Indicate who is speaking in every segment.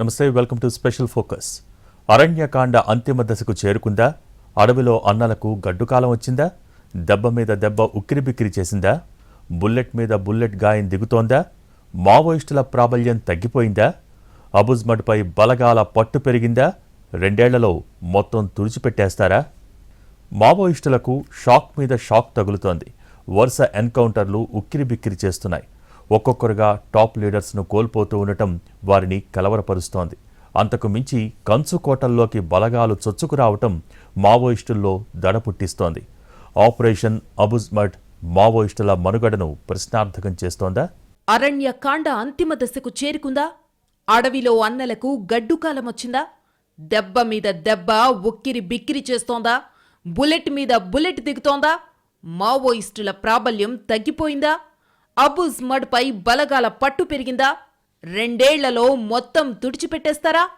Speaker 1: నమస్తే welcome to special focus. Aranya Kanda అంతిమ దశకు చేరుకుందా? అడవిలో అన్నలకు గడ్డుకాలం వచ్చిందా? దెబ్బ మీద దెబ్బ ఉక్కిరిబిక్కిరి చేసిందా? బుల్లెట్ మీద బుల్లెట్ గాయం దిగుతోందా? మావోయిస్టుల ప్రాబల్యం తగ్గిపోయిందా? అబుజ్మడ్పై బలగాల పట్టు పెరిగిందా? రెండేళ్ళలో మొత్తం తుడిచిపెట్టేస్తారా? మావోయిస్టులకు షాక్ మీద షాక్ తగులుతోంది. వరుస ఎన్కౌంటర్లు ఉక్కిరిబిక్కిరి చేస్తున్నాయి. ఒక్కొక్కరుగా టాప్ లీడర్స్ను కోల్పోతూ ఉండటం వారిని కలవరపరుస్తోంది. అంతకు మించి కంచు కోటల్లోకి బలగాలు చొచ్చుకురావటం మావోయిస్టుల్లో దడ పుట్టిస్తోంది. ఆపరేషన్ అబుజ్మట్ మావోయిస్టుల మనుగడను ప్రశ్నార్థకం చేస్తోందా?
Speaker 2: అరణ్యకాండ అంతిమ దశకు చేరుకుందా? అడవిలో అన్నలకు గడ్డుకాలమొచ్చిందా? దెబ్బ మీద దెబ్బ ఉక్కిరి బిక్కిరి చేస్తోందా? బుల్లెట్ మీద బుల్లెట్ దిగుతోందా? మావోయిస్టుల ప్రాబల్యం తగ్గిపోయిందా? అబుజ్ మడ్పై బలగాల పట్టు పెరిగిందా? రెండేళ్ళలో మొత్తం తుడిచిపెట్టేస్తారా?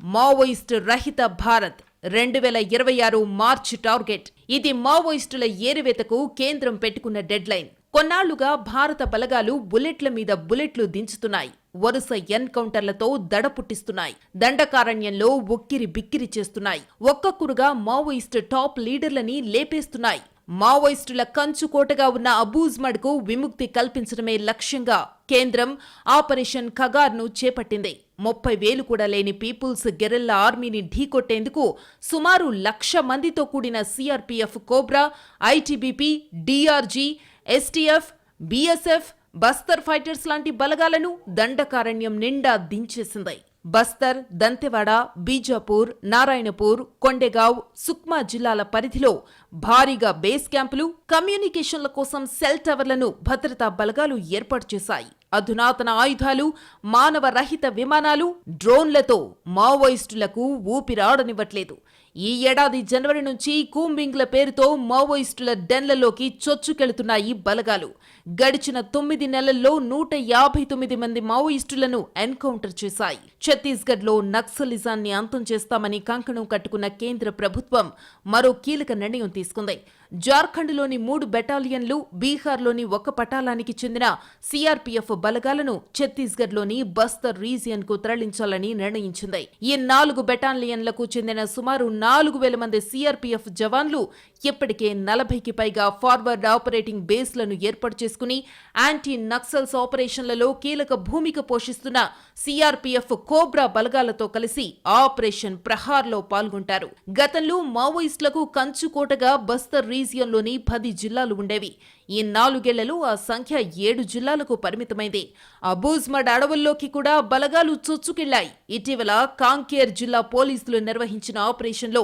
Speaker 2: మావోయిస్టు రహిత భారత్ రెండు వేల ఇరవై ఆరు మార్చి టార్గెట్. ఇది మావోయిస్టుల ఏరివేతకు కేంద్రం పెట్టుకున్న డెడ్లైన్. కొన్నాళ్ళుగా భారత బలగాలు బుల్లెట్ల మీద బుల్లెట్లు దించుతున్నాయి. వరుస ఎన్కౌంటర్లతో దడ పుట్టిస్తున్నాయి. దండకారణ్యంలో ఉక్కిరి బిక్కిరి చేస్తున్నాయి. ఒక్కొక్కరుగా మావోయిస్టు టాప్ లీడర్లని లేపేస్తున్నాయి. మావోయిస్టుల కంచుకోటగా ఉన్న అబూజ్మడ్కు విముక్తి కల్పించడమే లక్ష్యంగా కేంద్రం ఆపరేషన్ ఖగార్ను చేపట్టింది. ముప్పై వేలు కూడా లేని పీపుల్స్ గెరెల్లా ఆర్మీని ఢీకొట్టేందుకు సుమారు లక్ష మందితో కూడిన CRPF COBRA ITBP DRG STF BSF Bastar fighters లాంటి బలగాలను దండకారణ్యం నిండా దించేసింది. బస్తర్ దంతెవాడ బీజాపూర్ నారాయణపూర్ కొండెగావ్ సుక్మా జిల్లాల పరిధిలో భారీగా బేస్ క్యాంపులు కమ్యూనికేషన్ల కోసం సెల్ టవర్లను భద్రతా బలగాలు ఏర్పాటు చేశాయి. అధునాతన ఆయుధాలు మానవ రహిత విమానాలు డ్రోన్లతో మావోయిస్టులకు ఊపిరాడనివ్వట్లేదు. ఈ ఏడాది జనవరి నుంచి కూంబింగ్ల పేరుతో మావోయిస్టుల డెన్లలోకి చొచ్చుకెళుతున్నాయి బలగాలు. గడిచిన తొమ్మిది నెలల్లో నూట యాభై తొమ్మిది మంది మావోయిస్టులను ఎన్కౌంటర్ చేశాయి. ఛత్తీస్గఢ్లో నక్సలిజాన్ని అంతం చేస్తామని కంకణం కట్టుకున్న కేంద్ర ప్రభుత్వం మరో కీలక నిర్ణయం తీసుకుంది. జార్ఖండ్లోని మూడు బెటాలియన్లు బీహార్లోని ఒక పటాలానికి చెందిన సీఆర్పీఎఫ్ బలగాలను ఛత్తీస్గఢ్లోని బస్తర్ రీజియన్కు తరలించాలని నిర్ణయించింది. ఈ నాలుగు బెటాలియన్లకు చెందిన సుమారు నాలుగు వేల మంది సీఆర్పీఎఫ్ జవాన్లు ఇప్పటికే నలభైకి పైగా ఫార్వర్డ్ ఆపరేటింగ్ బేస్లను ఏర్పాటు చేసుకుని యాంటీ నక్సల్స్ ఆపరేషన్లలో కీలక భూమిక పోషిస్తున్న సీఆర్పీఎఫ్ కోబ్రా బలగాలతో కలిసి ఆపరేషన్ ప్రహార్లో పాల్గొంటారు. గతంలో మావోయిస్టులకు కంచుకోటగా బస్తర్ రీజియన్లోని పది జిల్లాలు ఉండేవి. ఈ నాలుగేళ్ళలో ఆ సంఖ్య ఏడు జిల్లాలకు పరిమితమైంది. అబూజ్మడ్ అడవుల్లోకి కూడా బలగాలు చొచ్చుకెళ్ళాయి ఇటీవల కాంకేర్ జిల్లా పోలీసులు నిర్వహించిన ఆపరేషన్లో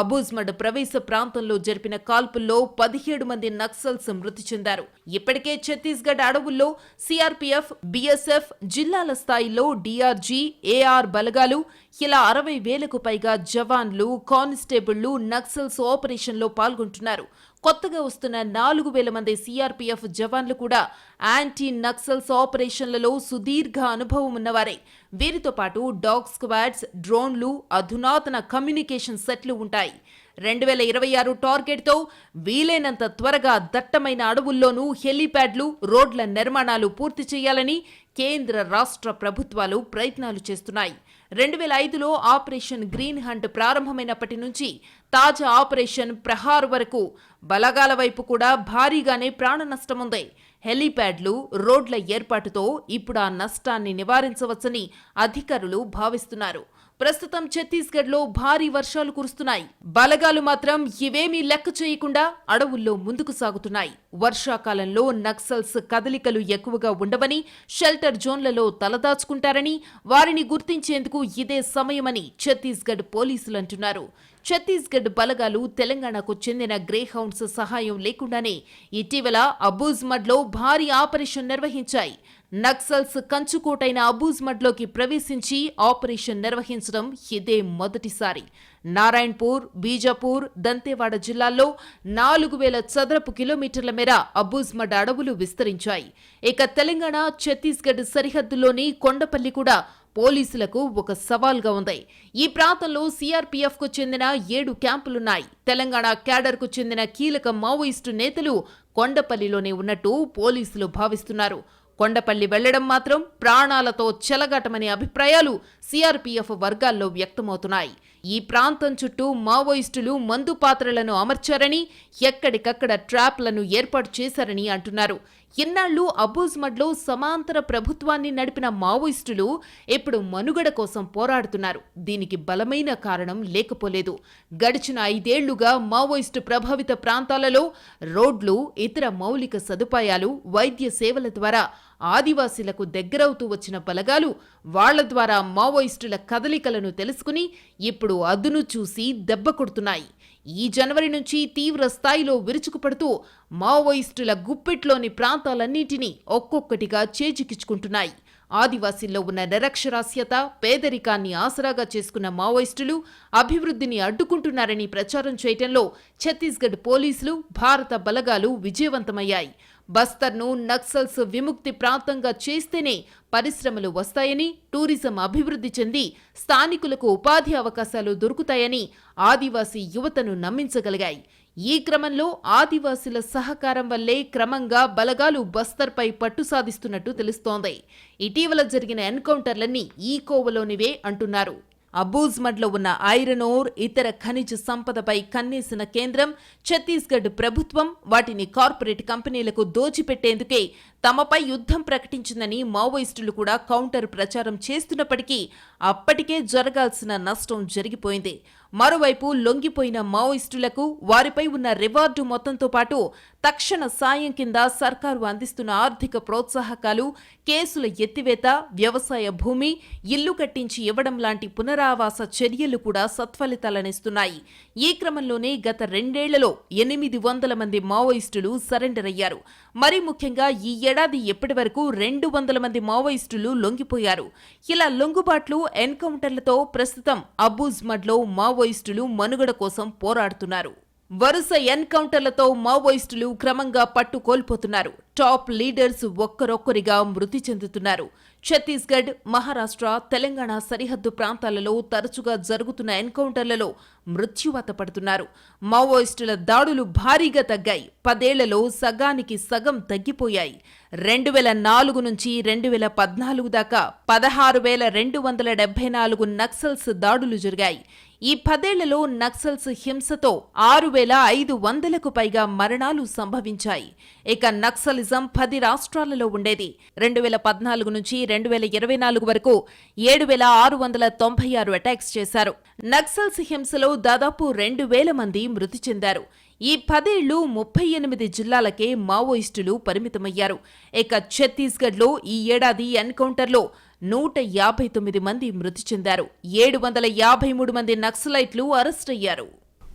Speaker 2: అబూజ్మడ్ ప్రవేశ ప్రాంతంలో జరిపిన కాల్పుల్లో పదిహేడు మంది నక్సల్స్ మృతి చెందారు. ఇప్పటికే ఛత్తీస్గఢ్ అడవుల్లో సిఆర్పీఎఫ్ బీఎస్ఎఫ్ జిల్లాల స్థాయిలో డిఆర్జీ ఏఆర్ బలగాలు ఇలా అరవై వేలకు పైగా జవాన్లు కానిస్టేబుళ్ళు నక్సల్స్ ఆపరేషన్లో పాల్గొంటున్నారు. కొత్తగా వస్తున్న నాలుగు వేల మంది సీఆర్పీఎఫ్ జవాన్లు కూడా యాంటీ నక్సల్స్ ఆపరేషన్లలో సుదీర్ఘ అనుభవం ఉన్నవారే. వీరితో పాటు డాగ్ స్క్వాడ్స్ డ్రోన్లు అధునాతన కమ్యూనికేషన్ సెట్లు ఉంటాయి. రెండు వేల ఇరవై ఆరు టార్గెట్తో వీలైనంత త్వరగా దట్టమైన అడవుల్లోనూ హెలీప్యాడ్లు రోడ్ల నిర్మాణాలు పూర్తి చేయాలని కేంద్ర రాష్ట్ర ప్రభుత్వాలు ప్రయత్నాలు చేస్తున్నాయి. రెండు వేల ఐదులో ఆపరేషన్ గ్రీన్ హంట్ ప్రారంభమైనప్పటి నుంచి తాజా ఆపరేషన్ ప్రహార్ వరకు బలగాల వైపు కూడా భారీగానే ప్రాణ నష్టముంది. హెలీప్యాడ్లు రోడ్ల ఏర్పాటుతో ఇప్పుడు ఆ నష్టాన్ని నివారించవచ్చని అధికారులు భావిస్తున్నారు. ప్రస్తుతం ఛత్తీస్గఢ్లో భారీ వర్షాలు కురుస్తున్నాయి. బలగాలు మాత్రం ఇవేమీ లెక్క చేయకుండా అడవుల్లో ముందుకు సాగుతున్నాయి. వర్షాకాలంలో నక్సల్స్ కదలికలు ఎక్కువగా ఉండవని షెల్టర్ జోన్లలో తలదాచుకుంటారని వారిని గుర్తించేందుకు ఇదే సమయమని ఛత్తీస్గఢ్ పోలీసులు అంటున్నారు. ఛత్తీస్గఢ్ బలగాలు తెలంగాణకు చెందిన గ్రేహౌండ్స్ సహాయం లేకుండానే ఇటీవల అబూజ్మడ్లో భారీ ఆపరేషన్ నిర్వహించాయి. నక్సల్స్ కంచుకోటైన అబూజ్మడ్లోకి ప్రవేశించి ఆపరేషన్ నిర్వహించడం ఇదే మొదటిసారి. నారాయణపూర్ బీజాపూర్ దంతేవాడ జిల్లాల్లో నాలుగు వేల చదరపు కిలోమీటర్ల మేర అబూజ్మడ్ అడవులు విస్తరించాయి. ఇక తెలంగాణ ఛత్తీస్గఢ్ సరిహద్దులోని కొండపల్లి కూడా పోలీసులకు ఒక సవాల్గా ఉంది. ఈ ప్రాంతంలో సిఆర్పీఎఫ్కు చెందిన ఏడు క్యాంపులున్నాయి. తెలంగాణ క్యాడర్కు చెందిన కీలక మావోయిస్టు నేతలు కొండపల్లిలోనే ఉన్నట్టు పోలీసులు భావిస్తున్నారు. కొండపల్లి వెళ్ళడం మాత్రం ప్రాణాలతో చెలగాటమనే అభిప్రాయాలు సిఆర్పీఎఫ్ వర్గాల్లో వ్యక్తమవుతున్నాయి. ఈ ప్రాంతం చుట్టూ మావోయిస్టులు మందు పాత్రలను అమర్చారని ఎక్కడికక్కడ ట్రాప్లను ఏర్పాటు చేశారని అంటున్నారు. ఇన్నాళ్ళు అబూజ్మడ్లో సమాంతర ప్రభుత్వాన్ని నడిపిన మావోయిస్టులు ఇప్పుడు మనుగడ కోసం పోరాడుతున్నారు. దీనికి బలమైన కారణం లేకపోలేదు. గడిచిన ఐదేళ్ళుగా మావోయిస్టు ప్రభావిత ప్రాంతాలలో రోడ్లు ఇతర మౌలిక సదుపాయాలు వైద్య సేవల ద్వారా ఆదివాసీలకు దగ్గరవుతూ వచ్చిన బలగాలు వాళ్ళ ద్వారా మావోయిస్టుల కదలికలను తెలుసుకుని ఇప్పుడు అదును చూసి దెబ్బ కొడుతున్నాయి. ఈ జనవరి నుంచి తీవ్ర స్థాయిలో విరుచుకుపడుతూ మావోయిస్టుల గుప్పెట్లోని ప్రాంతాలన్నింటినీ ఒక్కొక్కటిగా చేజిక్కించుకుంటున్నాయి. ఆదివాసీల్లో ఉన్న నిరక్షరాస్యత పేదరికాన్ని ఆసరాగా చేసుకున్న మావోయిస్టులు అభివృద్ధిని అడ్డుకుంటున్నారని ప్రచారం చేయటంలో ఛత్తీస్గఢ్ పోలీసులు భారత బలగాలు విజయవంతమయ్యాయి. బస్తర్ను నక్సల్స్ విముక్తి ప్రాంతంగా చేస్తేనే పరిశ్రమలు వస్తాయని టూరిజం అభివృద్ధి చెంది స్థానికులకు ఉపాధి అవకాశాలు దొరుకుతాయని ఆదివాసీ యువతను నమ్మించగలిగాయి. ఈ క్రమంలో ఆదివాసుల సహకారం వల్లే క్రమంగా బలగాలు బస్తర్పై పట్టు సాధిస్తున్నట్టు తెలుస్తోంది. ఇటీవల జరిగిన ఎన్కౌంటర్లన్నీ ఈ కోవలోనివే అంటున్నారు. అబూజ్మడ్లో ఉన్న ఐరన్ ఓర్ ఇతర ఖనిజ సంపదపై కన్నేసిన కేంద్రం ఛత్తీస్గఢ్ ప్రభుత్వం వాటిని కార్పొరేట్ కంపెనీలకు దోచిపెట్టేందుకే తమపై యుద్ధం ప్రకటించిందని మావోయిస్టులు కూడా కౌంటర్ ప్రచారం చేస్తున్నప్పటికీ అప్పటికే జరగాల్సిన నష్టం జరిగిపోయింది. మరోవైపు లొంగిపోయిన మావోయిస్టులకు వారిపై ఉన్న రివార్డు మొత్తంతో పాటు తక్షణ సాయం కింద సర్కారు అందిస్తున్న ఆర్థిక ప్రోత్సాహకాలు కేసుల ఎత్తివేత వ్యవసాయ భూమి ఇల్లు కట్టించి ఇవ్వడం లాంటి పునరావాస చర్యలు కూడా సత్ఫలితాలనిస్తున్నాయి. ఈ క్రమంలోనే గత రెండేళ్ళలో ఎనిమిది వందల మంది మావోయిస్టులు సరెండర్ అయ్యారు మరి ముఖ్యంగా ఈ ఏడాది ఇప్పటి వరకు రెండు వందల మంది మావోయిస్టులు లొంగిపోయారు. ఇలా లొంగుబాట్లు ఎన్కౌంటర్లతో ప్రస్తుతం అబూజ్మడ్లో మావోయిస్టులు మనుగడ కోసం పోరాడుతున్నారు. వరుస ఎన్కౌంటర్లతో మావోయిస్టులు క్రమంగా పట్టు కోల్పోతున్నారు టాప్ లీడర్స్ ఒక్కరొక్కరిగా మృతి చెందుతున్నారు. ఛత్తీస్గఢ్ మహారాష్ట్ర తెలంగాణ సరిహద్దు ప్రాంతాలలో తరచుగా జరుగుతున్న ఎన్కౌంటర్లలో మృత్యువాత పడుతున్నారు. మావోయిస్టుల దాడులు భారీగా తగ్గాయి. పదేళ్ళలో సగానికి సగం తగ్గిపోయాయి. రెండు వేల నాలుగు నుంచి రెండు వేల పద్నాలుగు దాకా పదహారు వేల రెండు వందల డెబ్బై నాలుగు నక్సల్స్ దాడులు జరిగాయి. ఈ పదేళ్ళలో నక్సల్స్ హింసతో ఆరు వేల ఐదు వందలకు పైగా మరణాలు సంభవించాయి. ఇక నక్సలిజం పది రాష్ట్రాలలో ఉండేది. రెండు వేల పద్నాలుగు నుంచి రెండు వేల ఇరవై నాలుగు వరకు ఏడు వేల ఆరు వందల తొంభై ఆరు అటాక్స్ చేశారు. నక్సల్స్ హింసలో దాదాపు రెండు వేల మంది మృతి చెందారు. ఈ పదేళ్ళు ముప్పై ఎనిమిది జిల్లాలకే మావోయిస్టులు పరిమితమయ్యారు. ఇక ఛత్తీస్గఢ్లో ఈ ఏడాది ఎన్కౌంటర్లో నూట యాభై తొమ్మిది మంది మృతి చెందారు. ఏడు వందల యాభై మూడు మంది నక్సలైట్లు అరెస్ట్ అయ్యారు.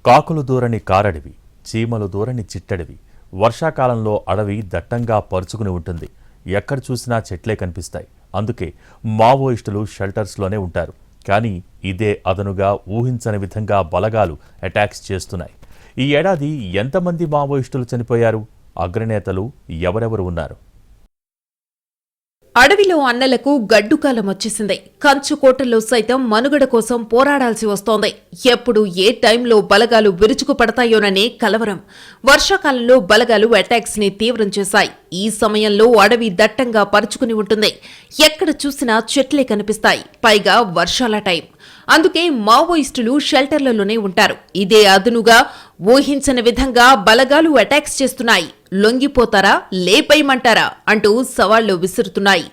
Speaker 1: కాకులు దూరని కారడివి చీమలు దూరని చిట్టడివి వర్షాకాలంలో అడవి దట్టంగా పరుచుకుని ఉంటుంది. ఎక్కడ చూసినా చెట్లే కనిపిస్తాయి. అందుకే మావోయిస్టులు షెల్టర్స్లోనే ఉంటారు. కానీ ఇదే అదనుగా ఊహించని విధంగా బలగాలు అటాక్స్ చేస్తున్నాయి. ఈ ఏడాది ఎంతమంది మావోయిస్టులు చనిపోయారు? అగ్రనేతలు ఎవరెవరు ఉన్నారు?
Speaker 2: అడవిలో అన్నలకు గడ్డుకాలం వచ్చేసింది. కంచుకోటల్లో సైతం మనుగడ కోసం పోరాడాల్సి వస్తోంది. ఎప్పుడు ఏ టైంలో బలగాలు విరుచుకు పడతాయోననే కలవరం. వర్షాకాలంలో బలగాలు అటాక్స్ని తీవ్రం చేశాయి. ఈ సమయంలో అడవి దట్టంగా పరుచుకుని ఉంటుంది. ఎక్కడ చూసినా చెట్లే కనిపిస్తాయి. పైగా వర్షాల టైం. అందుకే మావోయిస్టులు షెల్టర్లలోనే ఉంటారు. ఇదే అదునుగా ఊహించని విధంగా బలగాలు అటాక్స్ చేస్తున్నాయి. లొంగిపోతారా? లేపేయమంటారా? అంటూ సవాళ్ళు విసురుతున్నాయి.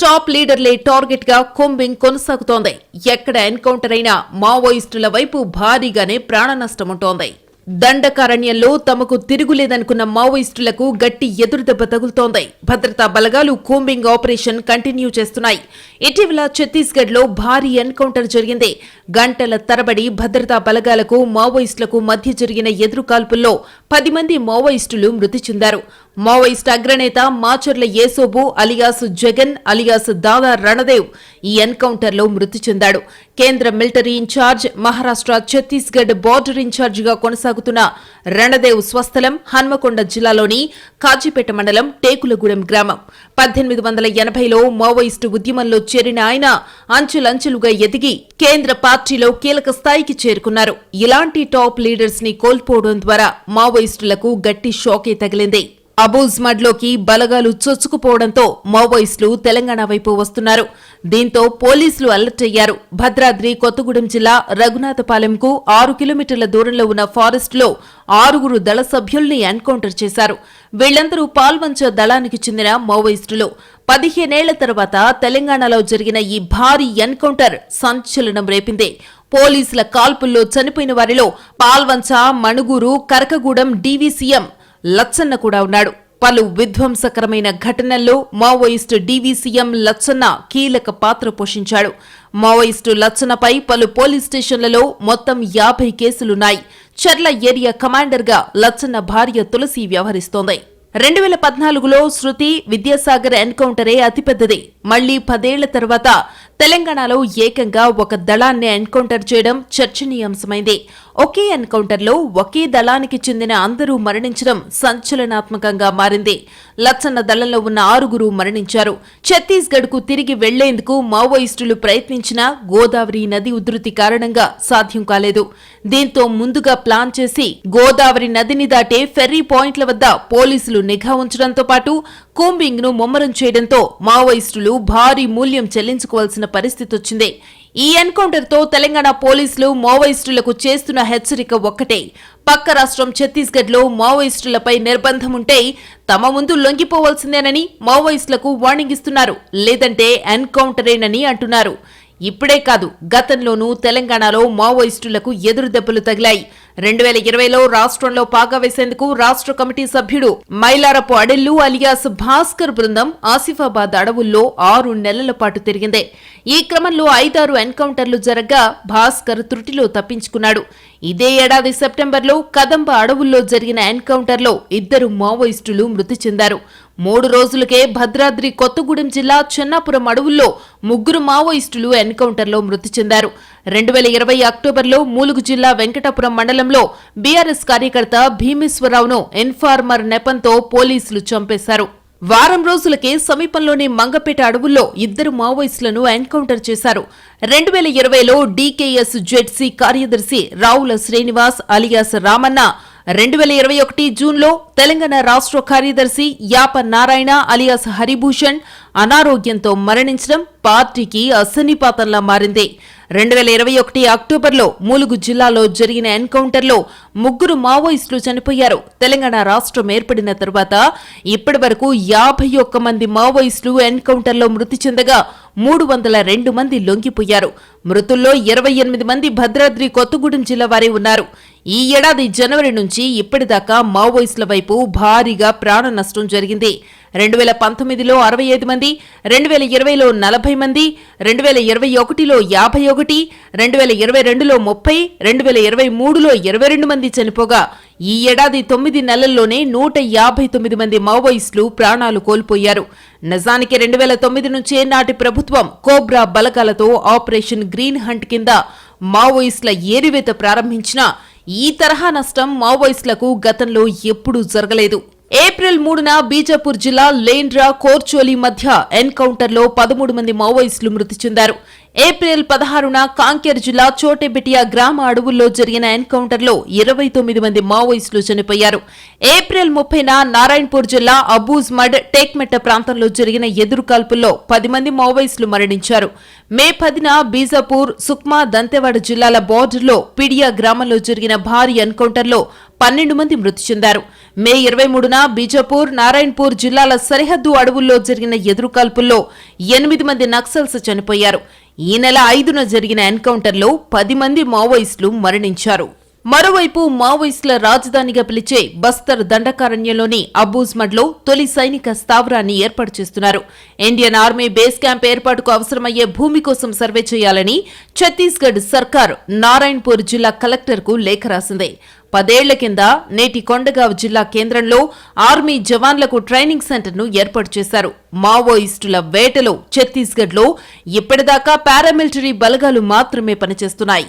Speaker 2: టాప్ లీడర్లే టార్గెట్గా కొంబింగ్ కొనసాగుతోంది. ఎక్కడ ఎన్కౌంటర్ అయినా మావోయిస్టుల వైపు భారీగానే ప్రాణ నష్టముంటోంది దండకారణ్యంలో తమకు తిరుగులేదనుకున్న మావోయిస్టులకు గట్టి ఎదురుదెబ్బ తగులుతోంది. భద్రతా బలగాలు కూంబింగ్ ఆపరేషన్ కంటిన్యూ చేస్తున్నాయి. ఇటీవల ఛత్తీస్గఢ్లో భారీ ఎన్కౌంటర్ జరిగింది. గంటల తరబడి భద్రతా బలగాలకు మావోయిస్టులకు మధ్య జరిగిన ఎదురు కాల్పుల్లో పది మంది మావోయిస్టులు మృతి చెందారు. మావోయిస్ట్ అగ్రనేత మాచర్ల యేసోబు అలియాస్ జగన్ అలియాస్ దాదా రణదేవ్ ఈ ఎన్కౌంటర్లో మృతి చెందాడు. కేంద్ర military incharge Maharashtra Chhattisgarh border ఇన్ఛార్జిగా కొనసాగుతున్న రణదేవ్ స్వస్థలం హన్మకొండ జిల్లాలోని కాజీపేట మండలం టేకులగూడెం గ్రామం. పద్దెనిమిది వందల ఎనభైలో మావోయిస్టు ఉద్యమంలో చేరిన ఆయన అంచులంచులుగా ఎదిగి కేంద్ర పార్టీలో కీలక స్థాయికి చేరుకున్నారు. ఇలాంటి టాప్ లీడర్స్ని కోల్పోవడం ద్వారా మావోయిస్టులకు గట్టి షాకే తగిలింది. అబూజ్మడ్లోకి బలగాలు చొచ్చుకుపోవడంతో మావోయిస్టులు తెలంగాణ వైపు వస్తున్నారు. దీంతో పోలీసులు అలర్ట్ అయ్యారు. భద్రాద్రి కొత్తగూడెం జిల్లా రఘునాథపాలెంకు ఆరు కిలోమీటర్ల దూరంలో ఉన్న ఫారెస్ట్లో ఆరుగురు దళ సభ్యుల్ని ఎన్కౌంటర్ చేశారు. వీళ్ళందరూ పాల్వంచ దళానికి చెందిన మావోయిస్టులు. పదిహేనేళ్ళ తర్వాత తెలంగాణలో జరిగిన ఈ భారీ ఎన్కౌంటర్ సంచలనం రేపింది. పోలీసుల కాల్పుల్లో చనిపోయిన వారిలో పాల్వంచ మణుగూరు కరకగూడెం డీవీసీఎం లచ్చన్న కూడా ఉన్నాడు. పలు విధ్వంసకరమైన ఘటనల్లో మావోయిస్టు డీవీసీఎం లచ్చన్న కీలక పాత్ర పోషించాడు. మావోయిస్టు లచ్చన్నపై పలు పోలీస్ స్టేషన్లలో మొత్తం యాభై కేసులున్నాయి. చర్ల ఏరియా కమాండర్గా లచ్చన్న భార్య తులసి వ్యవహరిస్తోంది. రెండు వేల పద్నాలుగులో శృతి విద్యాసాగర్ ఎన్కౌంటరే అతిపెద్దది. మళ్ళీ పదేళ్ళ తర్వాత తెలంగాణలో ఏకంగా ఒక దళాన్ని ఎన్కౌంటర్ చేయడం చర్చనీయాంశమైంది. ఒకే ఎన్కౌంటర్లో ఒకే దళానికి చెందిన అందరూ మరణించడం సంచలనాత్మకంగా మారింది. లచ్చన్న దళంలో ఉన్న ఆరుగురు మరణించారు. ఛత్తీస్గఢ్కు తిరిగి వెళ్ళేందుకు మావోయిస్టులు ప్రయత్నించినా గోదావరి నది ఉధృతి కారణంగా సాధ్యం కాలేదు. దీంతో ముందుగా ప్లాన్ చేసి గోదావరి నదిని దాటే ఫెర్రీ పాయింట్ల వద్ద పోలీసులు నిఘా ఉంచడంతో పాటు కూంబింగ్ను ముమ్మరం చేయడంతో మావోయిస్టులు భారీ మూల్యం చెల్లించుకోవాల్సిన పరిస్థితి వచ్చింది. ఈ ఎన్కౌంటర్తో తెలంగాణ పోలీసులు మావోయిస్టులకు చేస్తున్న హెచ్చరిక ఒక్కటే. పక్క రాష్ట్రం ఛత్తీస్గఢ్లో మావోయిస్టులపై నిర్బంధం ఉంటే తమ ముందు లొంగిపోవాల్సిందేనని మావోయిస్టులకు వార్నింగ్ ఇస్తున్నారు. లేదంటే ఎన్కౌంటరేనని అంటున్నారు. ఇప్పుడే కాదు గతంలోనూ తెలంగాణలో మావోయిస్టులకు ఎదురు దెబ్బలు తగిలాయి. రెండు వేల ఇరవైలో రాష్ట్రంలో పాగా వేసేందుకు రాష్ట్ర కమిటీ సభ్యుడు మైలారపు అడెల్లు అలియాస్ భాస్కర్ బృందం ఆసిఫాబాద్ అడవుల్లో ఆరు నెలల పాటు తిరిగిందే. ఈ క్రమంలో ఐదారు ఎన్కౌంటర్లు జరగ్గా భాస్కర్ త్రుటిలో తప్పించుకున్నాడు. ఇదే ఏడాది సెప్టెంబర్లో కదంబ అడవుల్లో జరిగిన ఎన్కౌంటర్లో ఇద్దరు మావోయిస్టులు మృతి చెందారు. మూడు రోజులకే భద్రాద్రి కొత్తగూడెం జిల్లా చెన్నాపురం అడవుల్లో ముగ్గురు మావోయిస్టులు ఎన్కౌంటర్లో మృతి చెందారు. రెండు వేల ఇరవై అక్టోబర్లో మూలుగు జిల్లా వెంకటాపురం మండలంలో బీఆర్ఎస్ కార్యకర్త భీమేశ్వరరావును ఎన్ఫార్మర్ నెపంతో పోలీసులు చంపేశారు. వారం రోజులకే సమీపంలోని మంగపేట అడవుల్లో ఇద్దరు మావోయిస్టులను ఎన్కౌంటర్ చేశారు. రెండు వేల ఇరవైలో డీకేఎస్ జెడ్సీ కార్యదర్శి రావుల శ్రీనివాస్ అలియాస్ రామన్న రెండు వేల ఇరవై ఒకటి జూన్లో తెలంగాణ రాష్ట్ర కార్యదర్శి యాప నారాయణ అలియాస్ హరిభూషణ్ అనారోగ్యంతో మరణించడం పార్టీకి అసన్నిపాతంలా మారింది. రెండు వేల ఇరవై ఒకటి అక్టోబర్లో మూలుగు జిల్లాలో జరిగిన ఎన్కౌంటర్లో ముగ్గురు మావోయిస్టులు చనిపోయారు. తెలంగాణ రాష్ట్రం ఏర్పడిన తర్వాత ఇప్పటి వరకు యాభై ఒక్క మంది మావోయిస్టులు ఎన్కౌంటర్లో మృతి చెందగా మూడు వందల రెండు మంది లొంగిపోయారు. మృతుల్లో ఇరవై ఎనిమిది మంది భద్రాద్రి కొత్తగూడెం జిల్లా వారే ఉన్నారు. ఈ ఏడాది జనవరి నుంచి ఇప్పటిదాకా మావోయిస్టుల వైపు భారీగా ప్రాణ నష్టం జరిగింది. రెండు వేల పంతొమ్మిదిలో అరవై ఐదు మంది రెండు వేల ఇరవైలో నలభై మంది రెండు వేల ఇరవై ఒకటిలో యాభై ఒకటి రెండు వేల ఇరవై రెండులో ముప్పై రెండు వేల ఇరవై మూడులో ఇరవై రెండు మంది చనిపోగా ఈ ఏడాది తొమ్మిది నెలల్లోనే నూట యాభై తొమ్మిది మంది మావోయిస్టులు ప్రాణాలు కోల్పోయారు. నిజానికి రెండు వేల తొమ్మిది నుంచే నాటి ప్రభుత్వం కోబ్రా బలగాలతో ఆపరేషన్ గ్రీన్ హంట్ కింద మావోయిస్టుల ఏరివేత ప్రారంభించినా ఈ తరహా నష్టం మావోయిస్టులకు గతంలో ఎప్పుడూ జరగలేదు. ఏప్రిల్ మూడున బీజాపూర్ జిల్లా లేండ్రా కోర్చోలి మధ్య ఎన్కౌంటర్లో పదమూడు మంది మావోయిస్టులు మృతి చెందారు. ఏప్రిల్ పదహారున కాంకేర్ జిల్లా చోటెబిటియా గ్రామ అడవుల్లో జరిగిన ఎన్కౌంటర్లో ఇరవై తొమ్మిది మంది మావోయిస్టులు చనిపోయారు. ఏప్రిల్ ముప్పైన నారాయణపూర్ జిల్లా అబూజ్ మడ్ టేక్మెట్ట ప్రాంతంలో జరిగిన ఎదురుకాల్పుల్లో పది మంది మావోయిస్టులు మరణించారు. మే పదిన బీజాపూర్ సుక్మా దంతెవాడ జిల్లాల బోర్డర్లో పిడియా గ్రామంలో జరిగిన భారీ ఎన్కౌంటర్లో పన్నెండు మంది మృతి చెందారు. మే ఇరవై మూడున బీజాపూర్ నారాయణపూర్ జిల్లాల సరిహద్దు అడవుల్లో జరిగిన ఎదురుకాల్పుల్లో ఎనిమిది మంది నక్సల్స్ చనిపోయారు. ఈ నెల ఐదున జరిగిన ఎన్కౌంటర్లో పది మంది మావోయిస్టులు మరణించారు. మరోవైపు మావోయిస్టుల రాజధానిగా పిలిచే బస్తర్ దండకారణ్యంలోని అబూజ్మడ్లో తొలి సైనిక స్థావరాన్ని ఏర్పాటు చేస్తున్నారు. ఇండియన్ ఆర్మీ బేస్ క్యాంప్ ఏర్పాటుకు అవసరమయ్యే భూమి కోసం సర్వే చేయాలని ఛత్తీస్గఢ్ సర్కార్ నారాయణపూర్ జిల్లా కలెక్టర్కు లేఖ రాసింది. పదేళ్ళ కింద నేటి కొండగావ్ జిల్లా కేంద్రంలో ఆర్మీ జవాన్లకు ట్రైనింగ్ సెంటర్ను ఏర్పాటు చేశారు. మావోయిస్టుల వేటలో ఛత్తీస్గఢ్లో ఇప్పటిదాకా పారామిలిటరీ బలగాలు మాత్రమే పనిచేస్తున్నాయి.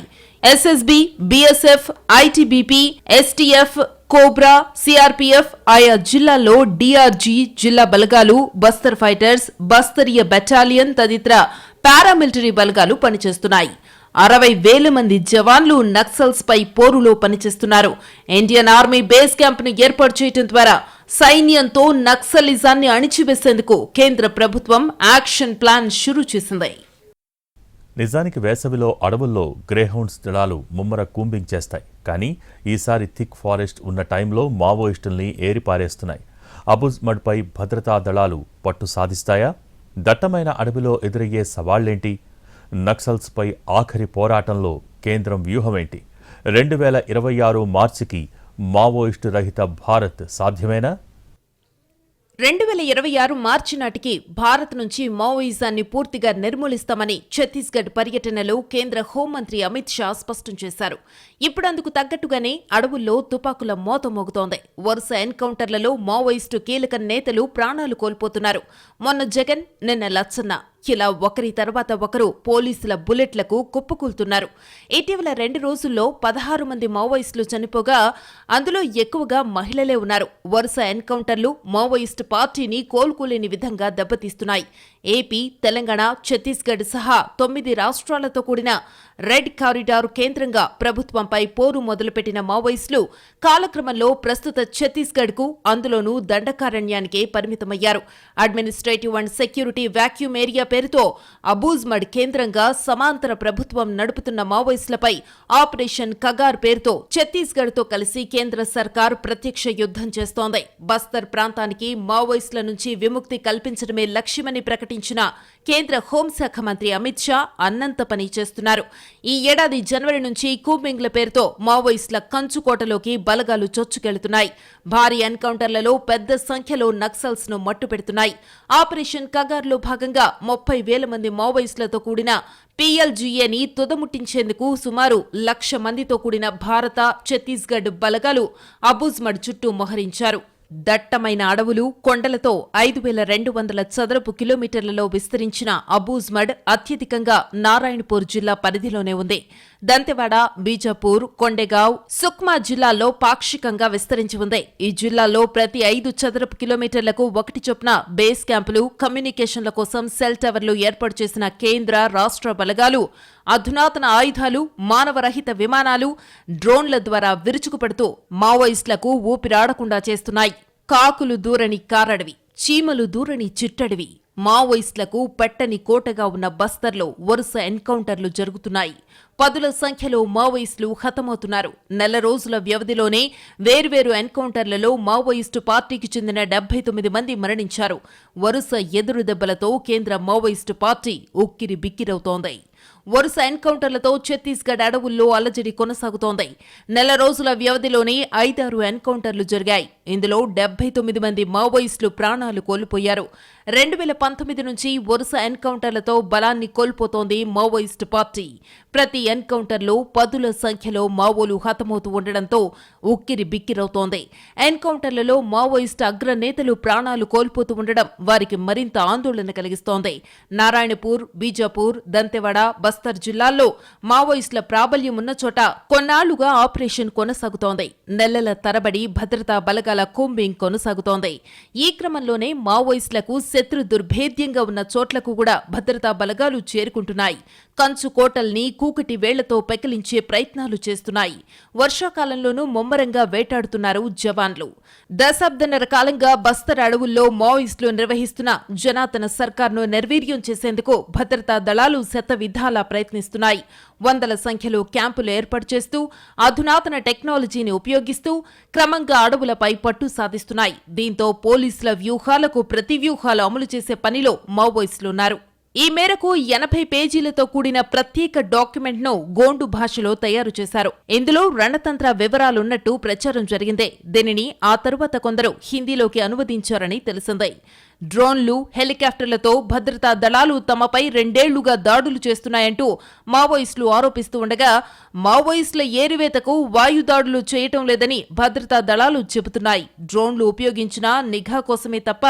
Speaker 2: SSB BSF ITBP STF COBRA CRPF ఆయా జిల్లాల్లో డిఆర్జీ జిల్లా బలగాలు బస్తర్ ఫైటర్స్ బస్తరీయ బెటాలియన్ తదితర పారామిలిటరీ బలగాలు పనిచేస్తున్నాయి. అరవై వేల మంది జవాన్లు నక్సల్స్ పై పోరులో పనిచేస్తున్నారు. ఇండియన్ ఆర్మీ బేస్ క్యాంప్ను ఏర్పాటు చేయడం ద్వారా సైన్యంతో నక్సలిజాన్ని అణిచివేసేందుకు కేంద్ర ప్రభుత్వం యాక్షన్ ప్లాన్ షురూ చేసింది.
Speaker 1: నిజానికి వేసవిలో అడవుల్లో గ్రేహౌండ్స్ దళాలు ముమ్మర కూంబింగ్ చేస్తాయి కానీ ఈసారి థిక్ ఫారెస్ట్ ఉన్న టైంలో మావోయిస్టుల్ని ఏరిపారేస్తున్నాయి. అబుజ్మడ్పై భద్రతా దళాలు పట్టు సాధిస్తాయా? దట్టమైన అడవిలో ఎదురయ్యే సవాళ్ళేంటి నక్సల్స్పై ఆఖరి పోరాటంలో కేంద్రం వ్యూహమేంటి? రెండు వేల ఇరవై ఆరు మార్చికి మావోయిస్టు రహిత భారత్ సాధ్యమేనా?
Speaker 2: రెండు వేల ఇరవై ఆరు మార్చి నాటికి భారత్ నుంచి మావోయిజాన్ని పూర్తిగా నిర్మూలిస్తామని ఛత్తీస్గఢ్ పర్యటనలో కేంద్ర హోంమంత్రి అమిత్ షా స్పష్టం చేశారు. ఇప్పుడు అందుకు తగ్గట్టుగానే అడవుల్లో తుపాకుల మోత మోగుతోంది. వరుస ఎన్కౌంటర్లలో మావోయిస్టు కీలక నేతలు ప్రాణాలు కోల్పోతున్నారు. మొన్న జగన్ నిన్న లచ్చన్న ఇలా ఒకరి తర్వాత ఒకరు పోలీసుల బుల్లెట్లకు కుప్పకూలుతున్నారు. ఇటీవల రెండు రోజుల్లో పదహారు మంది మావోయిస్టులు చనిపోగా అందులో ఎక్కువగా మహిళలే ఉన్నారు. వరుస ఎన్కౌంటర్లు మావోయిస్టు పార్టీని కోలుకోలేని విధంగా దెబ్బతీస్తున్నాయి. ఏపీ తెలంగాణ ఛత్తీస్గఢ్ సహా తొమ్మిది రాష్ట్రాలతో కూడిన రెడ్ కారిడార్ కేంద్రంగా ప్రభుత్వంపై పోరు మొదలుపెట్టిన మావోయిస్టులు కాలక్రమంలో ప్రస్తుత ఛత్తీస్గఢ్కు అందులోనూ దండకారణ్యానికే పరిమితమయ్యారు. Administrative and security vacuum area పేరుతో అబూజ్మడ్ కేంద్రంగా సమాంతర ప్రభుత్వం నడుపుతున్న మావోయిస్టులపై ఆపరేషన్ కగార్ పేరుతో ఛత్తీస్గఢ్తో కలిసి కేంద్ర సర్కార్ ప్రత్యక్ష యుద్ధం చేస్తోంది. బస్తర్ ప్రాంతానికి మావోయిస్టుల నుంచి విముక్తి కల్పించడమే లక్ష్యమని ప్రకటించిన కేంద్ర హోంశాఖ మంత్రి అమిత్ షా అన్నంత పని చేస్తున్నారు. ఈ ఏడాది జనవరి నుంచి కూంబింగ్ల పేరుతో మావోయిస్టుల కంచుకోటలోకి బలగాలు చొచ్చుకెళ్తున్నాయి. భారీ ఎన్కౌంటర్లలో పెద్ద సంఖ్యలో నక్సల్స్ను మట్టుపెడుతున్నాయి. ఆపరేషన్ కగార్లో భాగంగా ముప్పై వేల మంది మావోయిస్టులతో కూడిన పీఎల్జీఏని తుదముట్టించేందుకు సుమారు లక్ష మందితో కూడిన భారత ఛత్తీస్గఢ్ బలగాలు అబుజ్మడ్ చుట్టూ మోహరించారు. దట్టమైన అడవులు కొండలతో ఐదు వేల రెండు వందల చదరపు కిలోమీటర్లలో విస్తరించిన అబూజ్మడ్ అత్యధికంగా నారాయణపూర్ జిల్లా పరిధిలోనే ఉంది. దంతెవాడ బీజాపూర్ కొండెగావ్ సుక్మా జిల్లాల్లో పాక్షికంగా విస్తరించి ఉంది. ఈ జిల్లాలో ప్రతి ఐదు చదరపు కిలోమీటర్లకు ఒకటి చొప్పున బేస్ క్యాంపులు కమ్యూనికేషన్ల కోసం సెల్ టవర్లు ఏర్పాటు చేసిన కేంద్ర రాష్ట్ర బలగాలు అధునాతన ఆయుధాలు మానవరహిత విమానాలు డ్రోన్ల ద్వారా విరుచుకుపడుతూ మావోయిస్టులకు ఊపిరాడకుండా చేస్తున్నాయి. కాకులు దూరని కారడవి చీమలు దూరని చిట్టడివి. మావోయిస్టులకు పెట్టని కోటగా ఉన్న బస్తర్లో వరుస ఎన్కౌంటర్లు జరుగుతున్నాయి. పదుల సంఖ్యలో మావోయిస్టులు హతమవుతున్నారు. నెల రోజుల వ్యవధిలోనే వేర్వేరు ఎన్కౌంటర్లలో మావోయిస్టు పార్టీకి చెందిన డెబ్బై తొమ్మిది మంది మరణించారు. వరుస ఎదురు దెబ్బలతో కేంద్ర మావోయిస్టు పార్టీ ఉక్కిరి బిక్కిరవుతోంది. వరుస ఎన్కౌంటర్లతో ఛత్తీస్గఢ్ అడవుల్లో అలజడి కొనసాగుతోంది. నెల రోజుల వ్యవధిలోనే ఐదారు ఎన్కౌంటర్లు జరిగాయి. ఇందులో డెబ్బై తొమ్మిది మంది మావోయిస్టులు ప్రాణాలు కోల్పోయారు. రెండు వేల పంతొమ్మిది నుంచి వరుస ఎన్కౌంటర్లతో బలాన్ని కోల్పోతోంది మావోయిస్టు పార్టీ. ప్రతి ఎన్కౌంటర్లో పదుల సంఖ్యలో మావోలు హతమవుతూ ఉండడంతో ఉక్కిరి బిక్కిరవుతోంది. ఎన్కౌంటర్లలో మావోయిస్టు అగ్రనేతలు ప్రాణాలు కోల్పోతూ ఉండడం వారికి మరింత ఆందోళన కలిగిస్తోంది. నారాయణపూర్ బీజాపూర్ దంతెవాడ బస్తర్ జిల్లాల్లో మావోయిస్టుల ప్రాబల్యం ఉన్న చోట కొన్నాళ్ళుగా ఆపరేషన్ కొనసాగుతోంది. నెలల తరబడి భద్రతా బలగా బలగాల కూంబింగ్ కొనసాగుతోంది. ఈ క్రమంలోనే మావోయిస్టులకు శత్రు దుర్భేద్యంగా ఉన్న చోట్లకు కూడా భద్రతా బలగాలు చేరుకుంటున్నాయి. కంచు కోటల్ని కూకటి వేళ్ళతో పెకిలించే ప్రయత్నాలు చేస్తున్నాయి. వర్షాకాలంలోనూ ముమ్మరంగా వేటాడుతున్నారు జవాన్లు. దశాబ్దన్నర కాలంగా బస్తర్ అడవుల్లో మావోయిస్టులు నిర్వహిస్తున్న జనాతన సర్కార్ను నిర్వీర్యం చేసేందుకు భద్రతా దళాలు శత విధాలా ప్రయత్నిస్తున్నాయి. వందల సంఖ్యలో క్యాంపులు ఏర్పాటు చేస్తూ అధునాతన టెక్నాలజీని ఉపయోగిస్తూ క్రమంగా అడవులపై పట్టు సాధిస్తున్నాయి. దీంతో పోలీసుల వ్యూహాలకు ప్రతి వ్యూహాలు అమలు చేసే పనిలో మావోయిస్టులున్నారు ఈ మేరకు ఎనభై పేజీలతో కూడిన ప్రత్యేక డాక్యుమెంట్ను గోండు భాషలో తయారు చేశారు. ఇందులో రణతంత్ర వివరాలున్నట్టు ప్రచారం జరిగిందే. దీనిని ఆ తరువాత కొందరు హిందీలోకి అనువదించారని తెలిసిందే. డ్రోన్లు హెలికాప్టర్లతో భద్రతా దళాలు తమపై రెండేళ్ళుగా దాడులు చేస్తున్నాయంటూ మావోయిస్టులు ఆరోపిస్తూ ఉండగా మావోయిస్టుల ఏరివేతకు వాయుదాడులు చేయటం లేదని భద్రతా దళాలు చెబుతున్నాయి. డ్రోన్లు ఉపయోగించిన నిఘా కోసమే తప్ప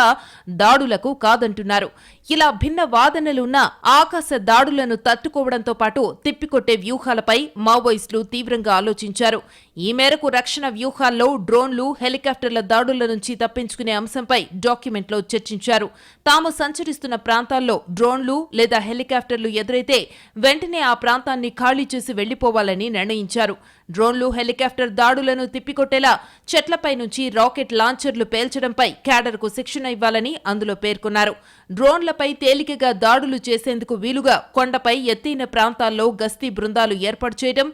Speaker 2: దాడులకు కాదంటున్నారు. ఇలా భిన్న వాదనలున్న ఆకాశ దాడులను తట్టుకోవడంతో పాటు తిప్పికొట్టే వ్యూహాలపై మావోయిస్టులు తీవ్రంగా ఆలోచించారు. ఈ మేరకు రక్షణ వ్యూహాల్లో డ్రోన్లు హెలికాప్టర్ల దాడుల నుంచి తప్పించుకునే అంశంపై డాక్యుమెంట్లో చర్చించారు సూచించారు తాము సంచరిస్తున్న ప్రాంతాల్లో డ్రోన్లు లేదా హెలికాప్టర్లు ఎదురైతే వెంటనే ఆ ప్రాంతాన్ని ఖాళీ చేసి వెళ్ళిపోవాలని నిర్ణయించారు. డ్రోన్లు హెలికాప్టర్ దాడులను తిప్పికొట్టేలా చెట్లపై నుంచి రాకెట్ లాంచర్లు పేల్చడంపై క్యాడర్కు శిక్షణ ఇవ్వాలని అందులో పేర్కొన్నారు. డ్రోన్లపై తేలికగా దాడులు చేసేందుకు వీలుగా కొండపై ఎత్తైన ప్రాంతాల్లో గస్తీ బృందాలు ఏర్పాటు చేయడం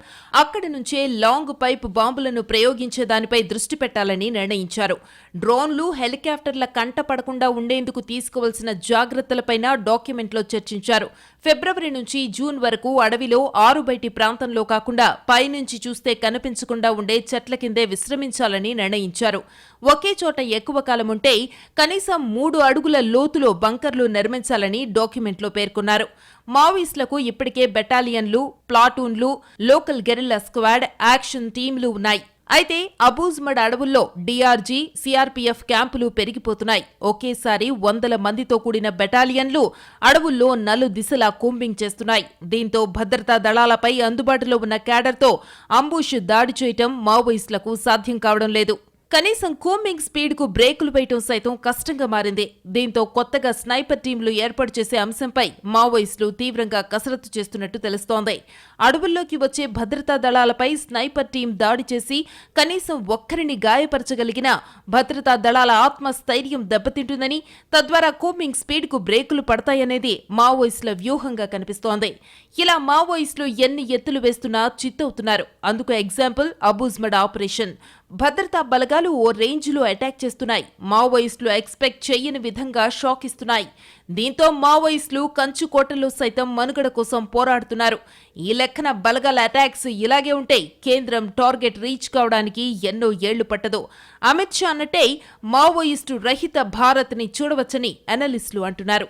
Speaker 2: అక్కడి నుంచే లాంగ్ పైప్ బాంబులను ప్రయోగించే దానిపై దృష్టి పెట్టాలని నిర్ణయించారు. డ్రోన్లు హెలికాప్టర్ల కంట పడకుండా ఉండేందుకు తీసుకోవాల్సిన జాగ్రత్తలపైన డాక్యుమెంట్లో చర్చించారు. ఫిబ్రవరి నుంచి జూన్ వరకు అడవిలో ఆరు బయటి ప్రాంతంలో కాకుండా పైనుంచి చూస్తే కనిపించకుండా ఉండే చెట్ల కిందే విశ్రమించాలని నిర్ణయించారు. ఒకే చోట ఎక్కువ కాలం ఉంటే కనీసం మూడు అడుగుల లోతులో బంకర్లు నిర్మించాలని డాక్యుమెంట్లో పేర్కొన్నారు. మావోయిస్టులకు ఇప్పటికే బెటాలియన్లు ప్లాటూన్లు లోకల్ గెరిల్లా స్క్వాడ్ యాక్షన్ టీంలు ఉన్నాయి. అయితే అబూజ్మడ్ అడవుల్లో డీఆర్జీ సీఆర్పీఎఫ్ క్యాంపులు పెరిగిపోతున్నాయి. ఒకేసారి వందల మందితో కూడిన బెటాలియన్లు అడవుల్లో నలు దిశలా కూంబింగ్ చేస్తున్నాయి. దీంతో భద్రతా దళాలపై అందుబాటులో ఉన్న క్యాడర్తో అంబుష్ దాడి చేయటం మావోయిస్టులకు సాధ్యం కావడం లేదు. కనీసం కూంబింగ్ స్పీడ్కు బ్రేకులు వేయటం సైతం కష్టంగా మారింది. దీంతో కొత్తగా స్నైపర్ టీంలు ఏర్పాటు చేసే అంశంపై మావోయిస్టులు తీవ్రంగా కసరత్తు చేస్తున్నట్టు తెలుస్తోంది. అడవుల్లోకి వచ్చే భద్రతా దళాలపై స్నైపర్ టీం దాడి చేసి కనీసం ఒక్కరిని గాయపరచగలిగిన భద్రతా దళాల ఆత్మస్థైర్యం దెబ్బతింటుందని తద్వారా కూమింగ్ స్పీడ్కు బ్రేకులు పడతాయనేది మావోయిస్టుల వ్యూహంగా కనిపిస్తోంది. ఇలా మావోయిస్టులు ఎన్ని ఎత్తులు వేస్తున్నా చిత్తవుతున్నారు. అందుకు ఎగ్జాంపుల్ అబూజ్మడ్ ఆపరేషన్. భద్రతా బలగాలు ఓ రేంజ్లో అటాక్ చేస్తున్నాయి. మావోయిస్టులు ఎక్స్పెక్ట్ చేయని విధంగా షాక్ ఇస్తున్నాయి. దీంతో మావోయిస్టులు కంచుకోటలు సైతం మనుగడ కోసం పోరాడుతున్నారు. ఈ లెక్కన బలగాల అటాక్స్ ఇలాగే ఉంటే కేంద్రం టార్గెట్ రీచ్ కావడానికి ఎన్నో ఏళ్ళు పట్టదు. అమిత్ షా అన్నట్టే మావోయిస్టు రహిత భారత్ని చూడవచ్చని అనలిస్టులు అంటున్నారు.